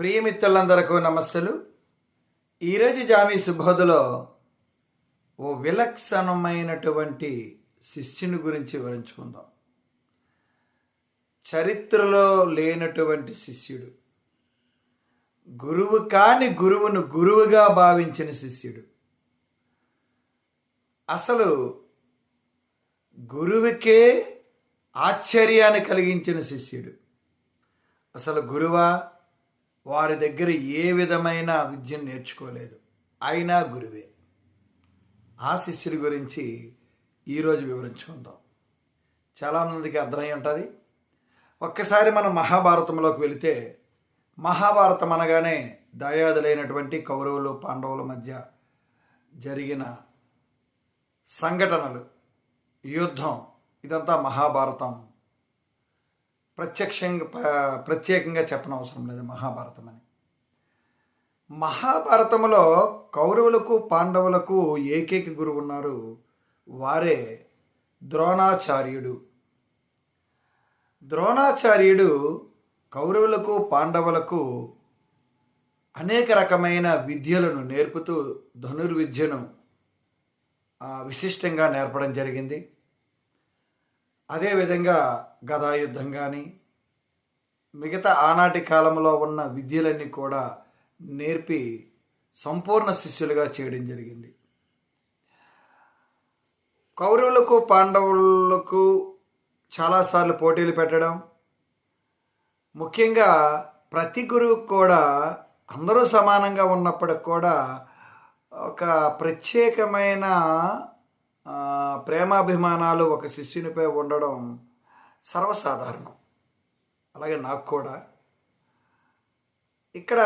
ప్రియమిత్రులందరకు నమస్సలు. ఈరోజు జామీ సుబోధలో ఓ విలక్షణమైనటువంటి శిష్యుని గురించి వివరించుకుందాం. చరిత్రలో లేనటువంటి శిష్యుడు. గురువు కాని గురువును గురువుగా భావించిన శిష్యుడు. అసలు గురువుకే ఆశ్చర్యాన్ని కలిగించిన శిష్యుడు. అసలు గురువా? వారి దగ్గర ఏ విధమైన విద్యను నేర్చుకోలేదు. అయినా గురువే. ఆ శిష్యుడి గురించి ఈరోజు వివరించుకుందాం. చాలామందికి అర్థమై ఉంటుంది. ఒక్కసారి మనం మహాభారతంలోకి వెళితే మహాభారతం అనగానే దయాదులైనటువంటి కౌరవులు పాండవుల మధ్య జరిగిన సంఘటనలు యుద్ధం ఇదంతా మహాభారతం. ప్రత్యక్షంగా ప్రత్యేకంగా చెప్పనవసరం లేదు మహాభారతం అని. మహాభారతంలో కౌరవులకు పాండవులకు ఏకైక గురువు ఉన్నారు వారే ద్రోణాచార్యుడు. ద్రోణాచార్యుడు కౌరవులకు పాండవులకు అనేక రకమైన విద్యలను నేర్పుతూ ధనుర్విద్యను విశిష్టంగా నేర్పడం జరిగింది. అదేవిధంగా గదాయుద్ధం కానీ మిగతా ఆనాటి కాలంలో ఉన్న విద్యలన్నీ కూడా నేర్పి సంపూర్ణ శిష్యులుగా చేయడం జరిగింది. కౌరవులకు పాండవులకు చాలాసార్లు పోటీలు పెట్టడం ముఖ్యంగా ప్రతి గురువుకు కూడా అందరూ సమానంగా ఉన్నప్పటికి కూడా ఒక ప్రత్యేకమైన ప్రేమాభిమానాలు ఒక శిష్యునిపై ఉండడం సర్వసాధారణం. అలాగే నాకు కూడా. ఇక్కడ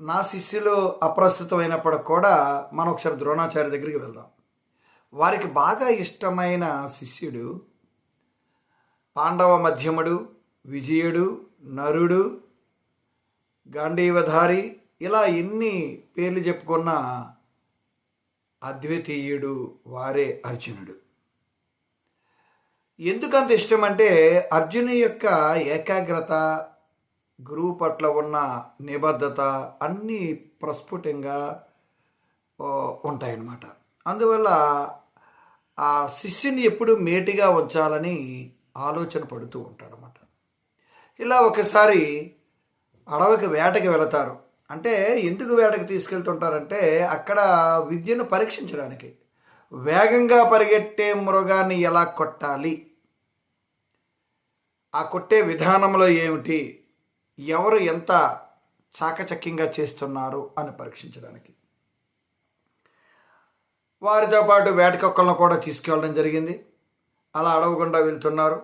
నా శిష్యులు అప్రస్తుతమైనప్పటికి కూడా మనం ఒకసారి ద్రోణాచార్య దగ్గరికి వెళ్దాం. వారికి బాగా ఇష్టమైన శిష్యుడు పాండవ మధ్యముడు విజయుడు నరుడు గాంధీవధారి ఇలా ఎన్ని పేర్లు చెప్పుకున్న అద్వితీయుడు వారే అర్జునుడు. ఎందుకంత ఇష్టం అంటే అర్జును యొక్క ఏకాగ్రత గురువు పట్ల ఉన్న నిబద్ధత అన్నీ ప్రస్ఫుటంగా ఉంటాయన్నమాట. అందువల్ల ఆ శిష్యుని ఎప్పుడు మేటిగా ఉంచాలని ఆలోచన పడుతూ ఉంటాడనమాట ఇలా ఒకసారి అడవికి వేటకి వెళతారు. అంటే ఎందుకు వేటకి తీసుకెళ్తుంటారంటే అక్కడ విద్యను పరీక్షించడానికి. వేగంగా పరిగెట్టే మృగాన్ని ఎలా కొట్టాలి? ఆ కొట్టే విధానంలో ఏమిటి? ఎవరు ఎంత చాకచక్యంగా చేస్తున్నారు అని పరీక్షించడానికి. వారితో పాటు వేటకొక్కలను కూడా తీసుకెళ్ళడం జరిగింది. అలా అడవకుండా వెళ్తున్నారు.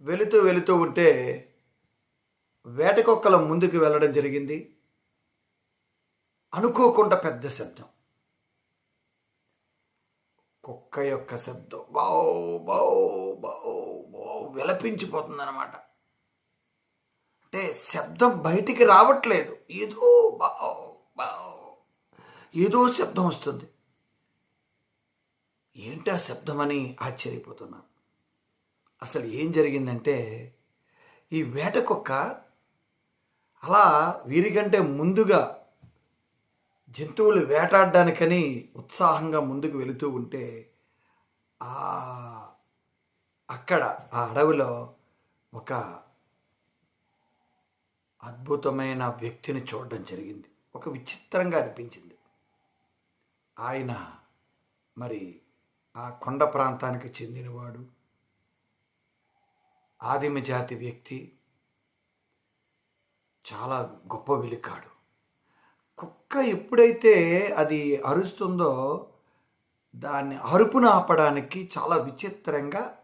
వెళుతూ వెళుతూ ఉంటే వేటకొక్కల ముందుకు వెళ్ళడం జరిగింది. అనుకోకుండా పెద్ద శబ్దం. కుక్క యొక్క శబ్దం. బావు బావు బావు బావు విలపించిపోతుంది అనమాట అంటే శబ్దం బయటికి రావట్లేదు. ఏదో బావు బావు ఏదో శబ్దం వస్తుంది. ఏంటి ఆ శబ్దం అని ఆశ్చర్యపోతున్నాను. అసలు ఏం జరిగిందంటే ఈ వేట కుక్క అలా వీరికంటే ముందుగా జంతువులు వేటాడడానికని ఉత్సాహంగా ముందుకు వెళుతూ ఉంటే ఆ అక్కడ ఆ అడవిలో ఒక అద్భుతమైన వ్యక్తిని చూడడం జరిగింది. ఒక విచిత్రంగా అనిపించింది. ఆయన మరి ఆ కొండ ప్రాంతానికి చెందినవాడు. ఆదిమ జాతి వ్యక్తి. చాలా గొప్ప విలికాడు. కుక్క ఎప్పుడైతే అది అరుస్తుందో దాన్ని అరుపును ఆపడానికి చాలా విచిత్రంగా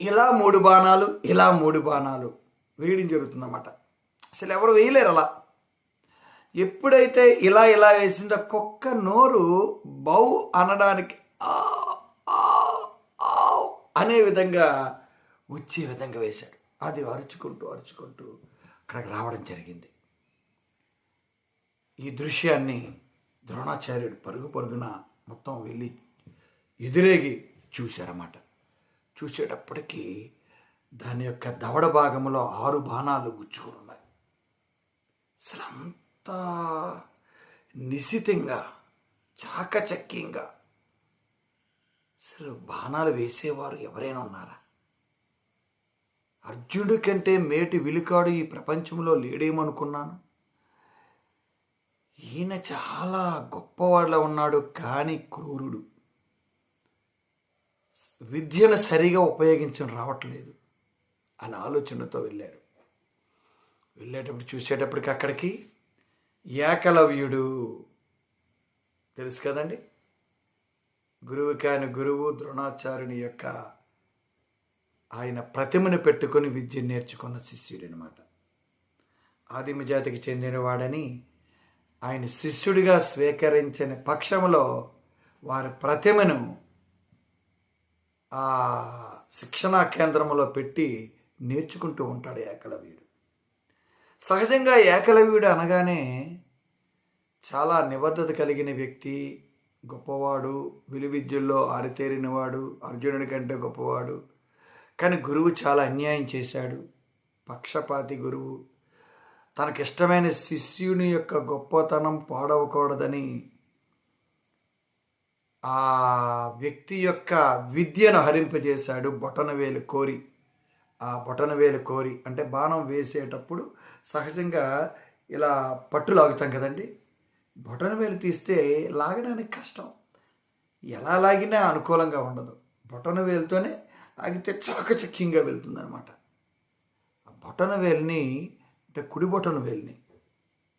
ఇలా మూడు బాణాలు ఇలా మూడు బాణాలు వేయడం జరుగుతుందన్నమాట. అసలు ఎవరు వేయలేరు అలా. ఎప్పుడైతే ఇలా ఇలా వేసిందో కుక్క నోరు బౌ అనడానికి ఆ, ఆ, ఆ అనే విధంగా వచ్చే విధంగా వేశాడు. అది అరుచుకుంటూ అరుచుకుంటూ అక్కడికి రావడం జరిగింది. ఈ దృశ్యాన్ని ద్రోణాచార్యుడు పరుగు పరుగున మొత్తం వెళ్ళి ఎదురేగి చూశారన్నమాట. చూసేటప్పటికీ దాని యొక్క దవడ భాగంలో ఆరు బాణాలు గుచ్చుకుని ఉన్నాయి అసలు అంతా నిశితంగా చాకచక్యంగా. అసలు బాణాలు వేసేవారు ఎవరైనా ఉన్నారా? అర్జునుడి కంటే మేటి విలుకాడు ఈ ప్రపంచంలో లేడేమనుకున్నాను? ఈయన చాలా గొప్పవాళ్ళ ఉన్నాడు కానీ క్రూరుడు. విద్యను సరిగా ఉపయోగించడం రావట్లేదు అని ఆలోచనతో వెళ్ళాడు. వెళ్ళేటప్పుడు చూసేటప్పటికి అక్కడికి ఏకలవ్యుడు. తెలుసు కదండి? గురువు కాని గురువు ద్రోణాచార్యుని యొక్క ఆయన ప్రతిమను పెట్టుకొని విద్య నేర్చుకున్న శిష్యుడు అనమాట ఆదిమ జాతికి చెందినవాడని ఆయన శిష్యుడిగా స్వీకరించిన పక్షంలో వారి ప్రతిమను ఆ శిక్షణా కేంద్రంలో పెట్టి నేర్చుకుంటూ ఉంటాడు ఏకలవ్యుడు. సహజంగా ఏకలవ్యుడు అనగానే చాలా నిబద్ధత కలిగిన వ్యక్తి గొప్పవాడు విలువిద్యల్లో ఆరితేరినవాడు అర్జునుడి కంటే గొప్పవాడు కానీ గురువు చాలా అన్యాయం చేశాడు. పక్షపాతి గురువు. తనకిష్టమైన శిష్యుని యొక్క గొప్పతనం పాడవకూడదని ఆ వ్యక్తి యొక్క విద్యను హరింపజేశాడు బొటనవేలు కోరి. ఆ బొటనవేలు కోరి అంటే బాణం వేసేటప్పుడు సహజంగా ఇలా పట్టు లాగుతాం కదండి. బొటనవేలు తీస్తే లాగడానికి కష్టం. ఎలా లాగినా అనుకూలంగా ఉండదు. బొటనవేలుతోనే ఆగితే చాకచక్యంగా వెళ్తుంది అనమాట ఆ అంటే కుడి బొటన వేలుని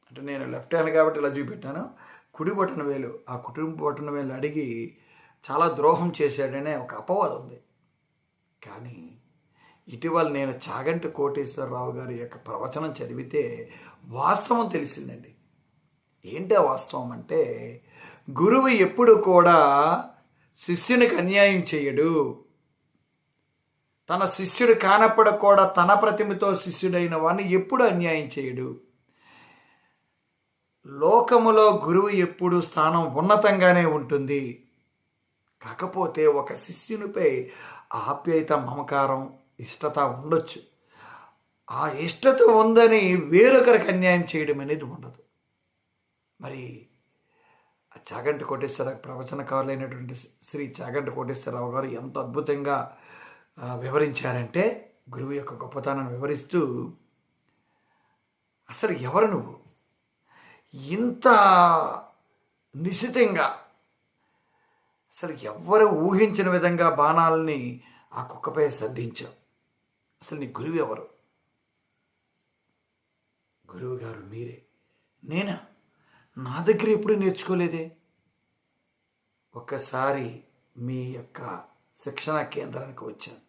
అంటే నేను లెఫ్ట్ హ్యాండ్ కాబట్టి ఇలా చూపెట్టాను. కుడి బొటన వేలు ఆ కుటుంబ బొటన వేలు అడిగి చాలా ద్రోహం చేశాడనే ఒక అపవాదం ఉంది. కానీ ఇటీవల నేను చాగంటి కోటేశ్వరరావు గారి యొక్క ప్రవచనం చదివితే వాస్తవం తెలిసిందండి. ఏంటి ఆ వాస్తవం అంటే గురువు ఎప్పుడు కూడా శిష్యునికి అన్యాయం చేయడు. తన శిష్యుడు కానప్పుడు కూడా తన ప్రతిమతో శిష్యుడైన వాడిని ఎప్పుడు అన్యాయం చేయడు. లోకములో గురువు ఎప్పుడు స్థానం ఉన్నతంగానే ఉంటుంది. కాకపోతే ఒక శిష్యునిపై ఆప్యాయత మమకారం ఇష్టత ఉండొచ్చు. ఆ ఇష్టత ఉందని వేరొకరికి అన్యాయం చేయడం అనేది ఉండదు. మరి ఆ చాగంటి కోటేశ్వర ప్రవచనకారులైనటువంటి శ్రీ చాగంటి కోటేశ్వరరావు గారు ఎంత అద్భుతంగా వివరించారంటే గురువు యొక్క గొప్పతనాన్ని వివరిస్తూ అసలు ఎవరు నువ్వు? ఇంత నిశితంగా అసలు ఎవ్వరు ఊహించిన విధంగా బాణాలని ఆ కుక్కపై సంధించావు అసలు నీ గురువు ఎవరు? గురువు గారు మీరే. నేనా? నా దగ్గర ఎప్పుడు నేర్చుకోలేదే? ఒక్కసారి మీ యొక్క శిక్షణా కేంద్రానికి వచ్చాను.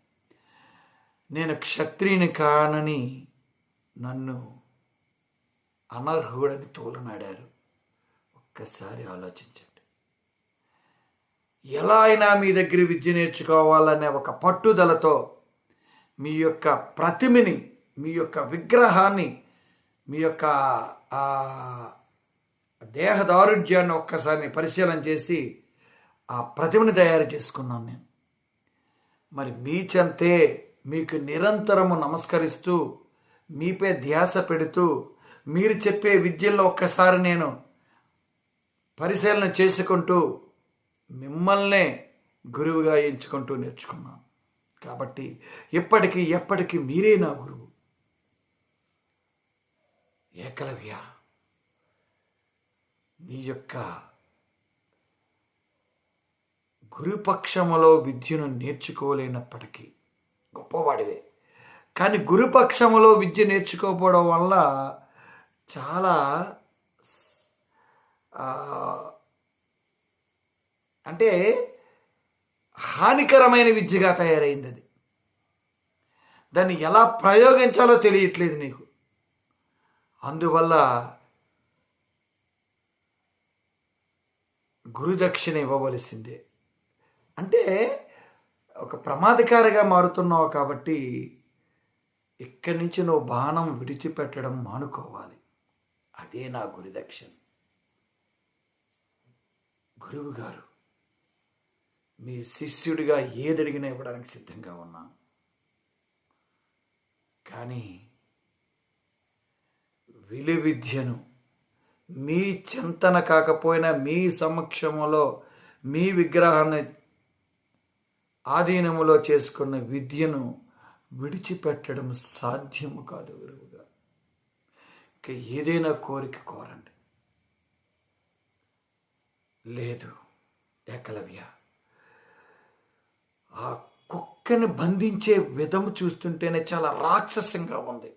నేను క్షత్రియుని కానని నన్ను అనర్హుడని తోలనాడారు. ఒక్కసారి ఆలోచించండి. ఎలా అయినా మీ దగ్గర విద్య నేర్చుకోవాలనే ఒక పట్టుదలతో మీ యొక్క ప్రతిమని మీ యొక్క విగ్రహాన్ని మీ యొక్క దేహదారుఢ్యాన్ని ఒక్కసారి పరిశీలన చేసి ఆ ప్రతిమని తయారు చేసుకున్నాను నేను. మరి మీ చెంతే మీకు నిరంతరము నమస్కరిస్తూ మీపై ధ్యాస పెడుతూ మీరు చెప్పే విద్యల్లో ఒక్కసారి నేను పరిశీలన చేసుకుంటూ మిమ్మల్నే గురువుగా ఎంచుకుంటూ నేర్చుకున్నాను. కాబట్టి ఎప్పటికీ ఎప్పటికీ మీరే నా గురువు. ఏకలవ్య నీ యొక్క గురుపక్షములో విద్యను నేర్చుకోలేనప్పటికీ గొప్పవాడివే. కానీ గురుపక్షములో విద్య నేర్చుకోకపోవడం వల్ల చాలా అంటే హానికరమైన విద్యగా తయారైంది అది. దాన్ని ఎలా ప్రయోగించాలో తెలియట్లేదు నీకు. అందువల్ల గురుదక్షిణ ఇవ్వవలసిందే. అంటే ఒక ప్రమాదకారిగా మారుతున్నావు కాబట్టి ఇక్కడి నుంచి నువ్వు బాణం విడిచిపెట్టడం మానుకోవాలి. అదే నా గురుదక్షిణ. గురువు గారు మీ శిష్యుడిగా ఏదడిగినా ఇవ్వడానికి సిద్ధంగా ఉన్నాను కానీ విలు విద్యను మీ చింతన కాకపోయినా మీ సమక్షంలో మీ విగ్రహాన్ని ఆధీనములో చేసుకున్న విద్యను విడిచిపెట్టడం సాధ్యము కాదు గురువుగా ఇక ఏదైనా కోరిక కోరండి. లేదు ఏకలవ్య. ఆ కుక్కని బంధించే విధము చూస్తుంటేనే చాలా రాక్షసంగా ఉంది.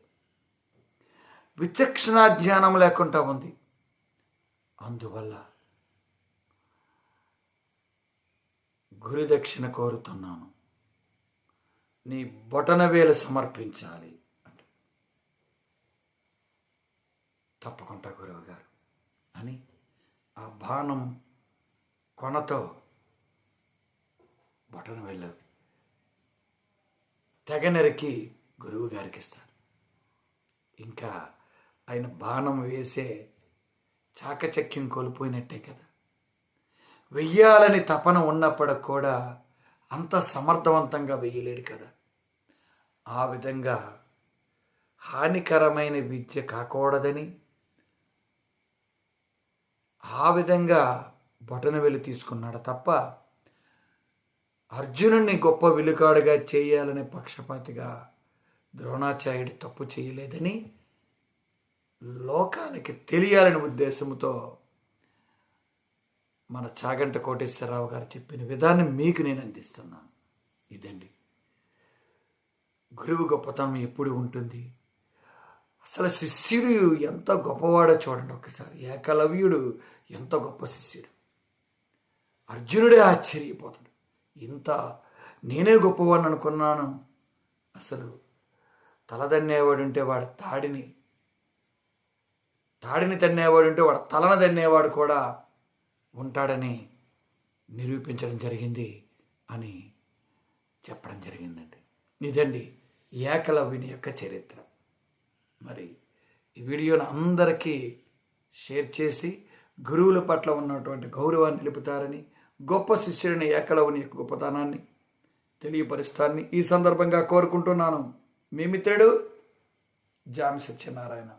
విచక్షణ జ్ఞానం లేకుండా ఉంది. అందువల్ల గురుదక్షిణ కోరుతున్నాను. నీ బొటనవేలు సమర్పించాలి తప్పకుండా గురువు గారు అని ఆ బాణం కొనతో బొటన వేలు తెగ నరికి గురువు గారికి ఇస్తాడు. ఇంకా ఆయన బాణం వేసే చాకచక్యం కోల్పోయినట్టే కదా. వెయ్యాలని తపన ఉన్నప్పటికి కూడా అంత సమర్థవంతంగా వెయ్యలేడు కదా. ఆ విధంగా హానికరమైన విద్య కాకూడదని ఆ విధంగా బొటన వెలి తీసుకున్నాడు తప్ప అర్జునుడిని గొప్ప విలుకాడుగా చేయాలనే పక్షపాతిగా ద్రోణాచార్యుడు తప్పు చేయలేదని లోకానికి తెలియాలనే ఉద్దేశంతో మన చాగంట కోటేశ్వరరావు గారు చెప్పిన విధానం మీకు నేను అందిస్తున్నాను. ఇదండి. గురువు గొప్పతనం ఎప్పుడు ఉంటుంది? అసలు శిష్యుడు ఎంత గొప్పవాడో చూడండి ఒకసారి. ఏకలవ్యుడు ఎంత గొప్ప శిష్యుడు. అర్జునుడే ఆశ్చర్యపోతాడు. ఇంత నేనే గొప్పవాడిని అనుకున్నాను. అసలు తలదన్నేవాడు ఉంటే వాడు తాడిని. తాడిని తన్నేవాడుంటే వాడు తలను తన్నేవాడు కూడా ఉంటాడని నిరూపించడం జరిగింది అని చెప్పడం జరిగిందండి. ఇదండి ఏకలవ్యుని యొక్క చరిత్ర. మరి ఈ వీడియోను అందరికీ షేర్ చేసి గురువుల పట్ల ఉన్నటువంటి గౌరవాన్ని నిలుపుతారని గొప్ప శిష్యుడిని ఏకలవుని యొక్క గొప్పతనాన్ని తెలియపరుస్తానని ఈ సందర్భంగా కోరుకుంటున్నాను. మీ మిత్రుడు జామి సత్యనారాయణ.